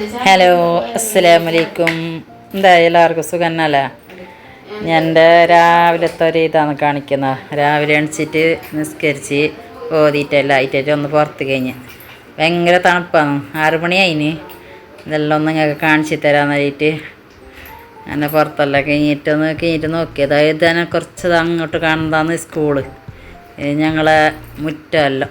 Hello അസ്സലാമലൈക്കും എന്തായാലും എല്ലാവർക്കും സുഖന്നല്ലേ? എന്റെ രാവിലത്തെ ഒരു ഇതാണ് കാണിക്കുന്നത് രാവിലെ എണിച്ചിട്ട് നിസ്കരിച്ച് ഓതിയിട്ടെല്ലാം ആയിട്ടേറ്റ് ഒന്ന് പുറത്ത് കഴിഞ്ഞ്. ഭയങ്കര തണുപ്പാണ്. ആറ് മണിയായിന്. ഇതെല്ലാം ഒന്ന് നിങ്ങൾക്ക് കാണിച്ചു തരാമെന്നായിട്ട് അങ്ങനെ പുറത്തെല്ലാം കഴിഞ്ഞിട്ട് ഒന്ന് കഴിഞ്ഞിട്ട് നോക്കി അതായത് തന്നെ കുറച്ച് അങ്ങോട്ട് കാണുന്നതാണ് സ്കൂൾ. ഞങ്ങളെ മുറ്റമല്ല.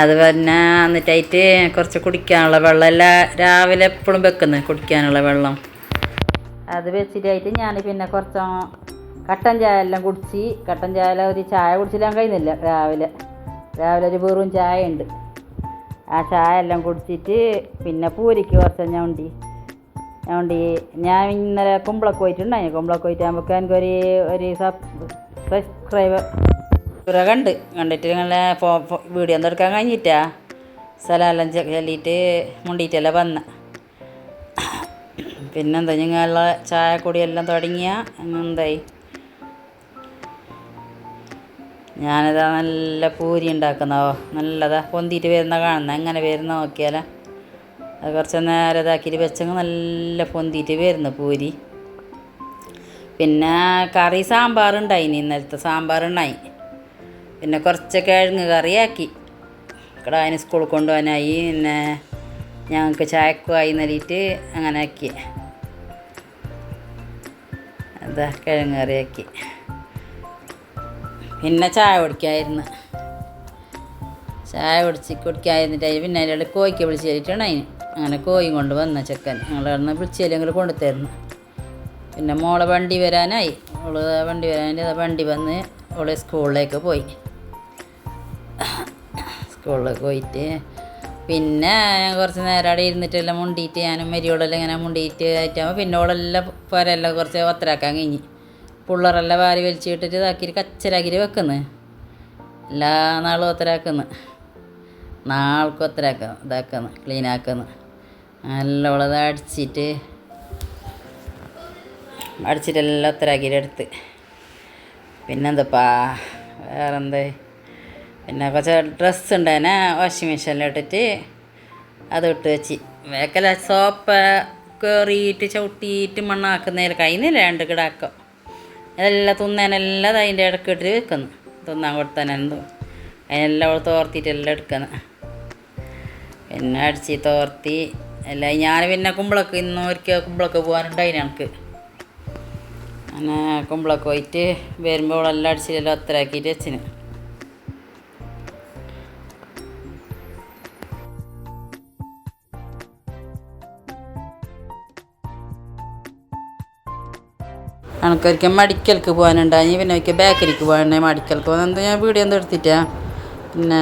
അത് പിന്നെ എന്നിട്ടായിട്ട് കുറച്ച് കുടിക്കാനുള്ള വെള്ളം എല്ലാം രാവിലെ എപ്പോഴും വെക്കുന്നത് കുടിക്കാനുള്ള വെള്ളം. അത് വെച്ചിട്ടായിട്ട് ഞാൻ പിന്നെ കുറച്ച് കട്ടൻ ചായ എല്ലാം കുടിച്ച് കട്ടൻ ചായ ഒരു ചായ കുടിച്ചില്ലാൻ കഴിയുന്നില്ല രാവിലെ. രാവിലെ ഒരു വെറും ചായ ഉണ്ട് ആ ചായ എല്ലാം കുടിച്ചിട്ട് പിന്നെ പൂരിക്ക് കുറച്ച് ഞണ്ടി ഞണ്ടി ഞാൻ ഇന്നലെ കുമ്പളക്ക് പോയിട്ടുണ്ടായി കുമ്പളക്ക് പോയിട്ട് നമുക്ക് എനിക്കൊരു ഒരു സബ്സ്ക്രൈബർ ഇവരെ കണ്ട്. കണ്ടിട്ട് ഇങ്ങനെ വീഡിയോ ഒന്നും എടുക്കാൻ കഴിഞ്ഞിട്ടാ? സ്ഥലമെല്ലാം ചെല്ലിയിട്ട് മുണ്ടിയിട്ടല്ല വന്ന. പിന്നെന്താ ഞങ്ങളെ ചായ കുടിയെല്ലാം തുടങ്ങിയ എന്തായി ഞാനിതാ നല്ല പൂരി ഉണ്ടാക്കുന്നോ. നല്ലതാ. പൊന്തിയിട്ട് വരുന്ന കാണുന്ന. എങ്ങനെ വരുന്ന നോക്കിയാലോ. അത് കുറച്ച് നേരം ഇതാക്കിയിട്ട് വെച്ചെങ്കിൽ നല്ല പൊന്തിയിട്ട് വരുന്നു പൂരി. പിന്നെ കറി സാമ്പാർ ഉണ്ടായിനി ഇന്നലത്തെ സാമ്പാർ ഉണ്ടായി പിന്നെ കുറച്ച് കിഴങ്ങ് കറിയാക്കി. കടായിന് സ്കൂളിൽ കൊണ്ടുപോകാനായി. പിന്നെ ഞങ്ങൾക്ക് ചായക്കുമായി നൽകിയിട്ട് അങ്ങനെ ആക്കി. അതാ കിഴങ്ങ് കറിയാക്കി. പിന്നെ ചായ കുടിക്കായിരുന്നു. ചായ കുടിച്ച് കുടിക്കാതിരുന്നിട്ടായി പിന്നെ അതിന്റെ കോഴിക്ക് വിളിച്ച് തരിട്ടാണ് അതിന്. അങ്ങനെ കോഴി കൊണ്ട് വന്ന ചെക്കൻ. ഞങ്ങൾ അവിടെ നിന്ന് വിളിച്ചെങ്കിൽ കൊണ്ടുതരുന്നു. പിന്നെ മോളെ വണ്ടി വരാനായി. ഓൾ വണ്ടി വരാനായിട്ട് വണ്ടി വന്ന് അവൾ സ്കൂളിലേക്ക് പോയി. സ്കൂളിൽ പോയിട്ട്. പിന്നെ കുറച്ച് നേരം അവിടെ ഇരുന്നിട്ടെല്ലാം മുണ്ടിയിട്ട് ഞാനും മരിയോടെല്ലാം ഇങ്ങനെ മുണ്ടിയിട്ട് ആയിട്ടാകുമ്പോൾ പിന്നെ ഓളെല്ലാം പോരെല്ലാം കുറച്ച് ഒത്തരാക്കാൻ കഴിഞ്ഞ്. പിള്ളേരെല്ലാം വാരി വലിച്ചിട്ടിട്ട് ഇതാക്കിയിട്ട് കച്ചരാക്കിയിട്ട് വെക്കുന്നു. എല്ലാ നാളും ഒത്തരാക്കുന്നു നാൾക്ക് ഒത്തരാക്കുന്നു ഇതാക്കുന്നു ക്ലീനാക്കുന്നു നല്ലോളത് അടിച്ചിട്ട് അടിച്ചിട്ടെല്ലാം ഒത്തരാക്കിയിട്ട് എടുത്ത്. പിന്നെന്താപ്പാ വേറെന്ത്? പിന്നെ കുറച്ച് ഡ്രസ്സ് ഉണ്ടായിനെ വാഷിംഗ് മെഷീനിലിട്ടിട്ട് അത് ഇട്ട് വെച്ച്. വേക്കല സോപ്പ് കയറിയിട്ട് ചവിട്ടിയിട്ട് മണ്ണാക്കുന്നതിൽ കഴിഞ്ഞില്ല രണ്ട് കിടാക്കം. അതെല്ലാം തിന്നാനെല്ലാം അതിന്റെ ഇടയ്ക്ക് ഇട്ട് വെക്കുന്നു. തിന്നാൻ കൊടുത്താനെന്തും അതിനെല്ലാം അവൾ തോർത്തിട്ടെല്ലാം എടുക്കുന്നത് പിന്നെ അടിച്ച് തോർത്തി. അല്ല ഞാൻ പിന്നെ കുമ്പളക്ക് ഇന്ന് ഒരിക്കൽ കുമ്പളക്ക് പോകാനുണ്ടായിന് എനിക്ക്. അങ്ങനെ കുമ്പളക്ക് പോയിട്ട് വരുമ്പോൾ എല്ലാം അടിച്ചിട്ടെല്ലാം അത്രയാക്കിയിട്ട് വെച്ചിന്. എനിക്കൊരിക്കൽ മടിക്കൽക്ക് പോകാനുണ്ടായി. പിന്നെ ഒരിക്കൽ ബേക്കറിക്ക് പോകാനുണ്ടായി മടിക്കൽക്ക് പോകുന്നത് എന്താ ഞാൻ വീഡിയോ ഒന്നും എടുത്തിട്ടാ പിന്നെ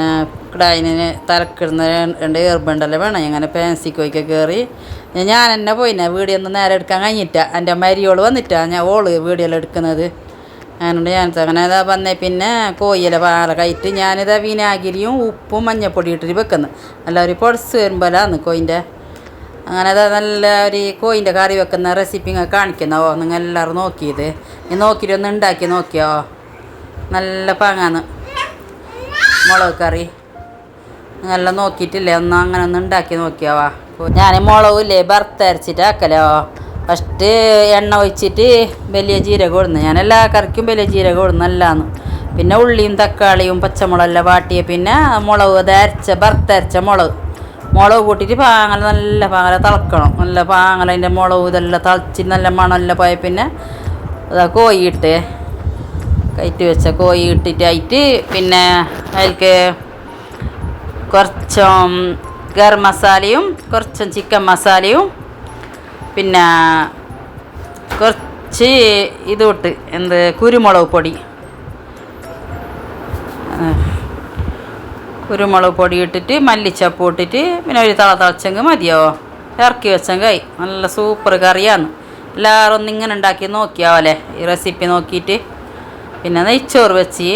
ഡൈനിന് തലക്കിടുന്ന രണ്ട് ഏർബണ്ടല്ലേ വേണം. അങ്ങനെ ഫാൻസിക്ക് പോയിക്കെ കയറി ഞാൻ തന്നെ പോയിനെ. വീഡിയോ ഒന്നും നേരെ എടുക്കാൻ കഴിഞ്ഞിട്ടാ എന്റെ മരിയോൾ വന്നിട്ടാ ഞാൻ ഓൾ വീഡിയോയിൽ എടുക്കുന്നത്. ഞാനുണ്ട് ഞാൻ അങ്ങനെ ഇതാ വന്നേ. പിന്നെ കോയില പാല കയറ്റി ഞാനിതാ വിനാഗിരിയും ഉപ്പും മഞ്ഞപ്പൊടി ഇട്ടിട്ട് വെക്കുന്നത് അല്ല ഒരു പൊടിച്ച് വരുമ്പോഴാണ് കോയിന്റെ അങ്ങനെ അത് നല്ല ഒരു കോയിന്റെ കറി വെക്കുന്ന റെസിപ്പി ഇങ്ങനെ കാണിക്കുന്നവോ നിങ്ങൾ എല്ലാവരും നോക്കിയത്. നീ നോക്കിയിട്ട് ഒന്ന് ഉണ്ടാക്കി നോക്കിയോ? നല്ല പാങ്ങാന്ന്. മുളക് കറി. നിങ്ങളെല്ലാം നോക്കിയിട്ടില്ലേ? ഒന്ന് അങ്ങനെ ഒന്ന് ഉണ്ടാക്കി നോക്കിയാവാ ഞാൻ മുളകില്ലേ വറുത്തരച്ചിട്ട് ആക്കലോ? ഫസ്റ്റ് എണ്ണ ഒഴിച്ചിട്ട് വലിയ ജീരകം ഇടുന്നു. ഞാൻ എല്ലാ കറിക്കും വലിയ ജീരകം ഇടുന്നു നല്ലതാണ് പിന്നെ ഉള്ളിയും തക്കാളിയും പച്ചമുളകെല്ലാം വാട്ടിയ പിന്നെ മുളക് അത് അരച്ച വറുത്തരച്ച മുളക്. മുളക് കൂട്ടിയിട്ട് പാങ്ങല നല്ല പാങ്ങല തിളക്കണം. നല്ല പാങ്ങല അതിന്റെ മുളക് ഇതെല്ലാം തിളച്ച് നല്ല മണമെല്ലാം പോയ പിന്നെ അതാ കോഴി ഇട്ട് കയറ്റി വെച്ച കോഴി ഇട്ടിട്ടായിട്ട് പിന്നെ അതിലേക്ക് കുറച്ചും ഗരം മസാലയും കുറച്ചും ചിക്കൻ മസാലയും പിന്നെ കുറച്ച് ഇതുമിട്ട് എന്ത് കുരുമുളക് പൊടി. കുരുമുളക് പൊടി ഇട്ടിട്ട് മല്ലിച്ചപ്പ് ഇട്ടിട്ട് പിന്നെ ഒരു തള തളച്ചെങ്കിൽ മതിയോ? ഇറക്കി വെച്ചെങ്കിൽ നല്ല സൂപ്പർ കറിയാണ്. എല്ലാവരും ഒന്ന് ഇങ്ങനെ ഉണ്ടാക്കി നോക്കിയാവല്ലേ? ഈ റെസിപ്പി നോക്കിയിട്ട്. പിന്നെ നെയ്ച്ചോറ് വെച്ച്.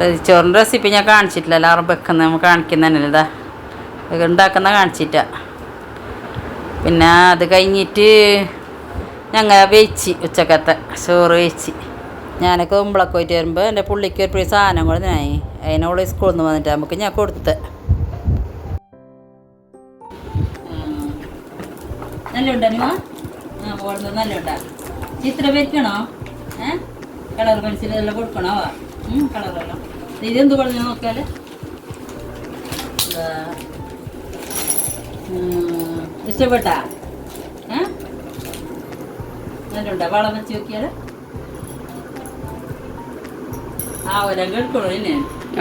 നെയ്ച്ചോറിന്റെ റെസിപ്പി ഞാൻ കാണിച്ചിട്ടില്ല. എല്ലാവരും വെക്കുന്ന നമ്മൾ കാണിക്കുന്നതന്നെ ഇത്. ഉണ്ടാക്കുന്ന കാണിച്ചിട്ട. പിന്നെ അത് കഴിഞ്ഞിട്ട് ഞങ്ങൾ വെച്ച് ഉച്ചക്കത്തെ ചോറ് വെച്ച് ഞാനൊക്കെ കുമ്പളൊക്കെ പോയിട്ട് വരുമ്പോൾ എന്റെ പുള്ളിക്ക് ഒരു പിടി സാധനം കൊടുത്തിനായി അതിനോട് സ്കൂളിൽ നിന്ന് വന്നിട്ട് നമുക്ക് ഞാൻ കൊടുത്ത്. നല്ല ഉണ്ടോ നീ ആ പോകുന്നത് നല്ല ഉണ്ടാ ചിത്ര വെക്കണോ? ഏ? കളർ പെൻസിലെല്ലാം കൊടുക്കണോ ഇഷ്ടപ്പെട്ടാ? ഏ? നല്ല ഉണ്ടാ വളം വെച്ച് നോക്കിയാൽ?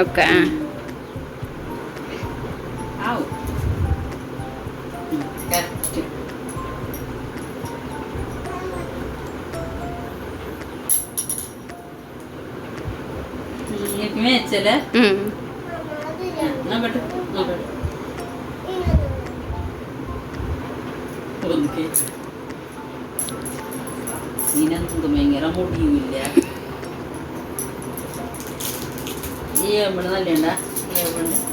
ഒക്കെ മേച്ചല്ലേ. നോക്കട്ടെ നോക്കട്ടെ. ഇതിനെന്ത് ഭയങ്കര മുടിയുമില്ല. ഈ ഏമ്പണ് നല്ല ഉണ്ടാ ഈ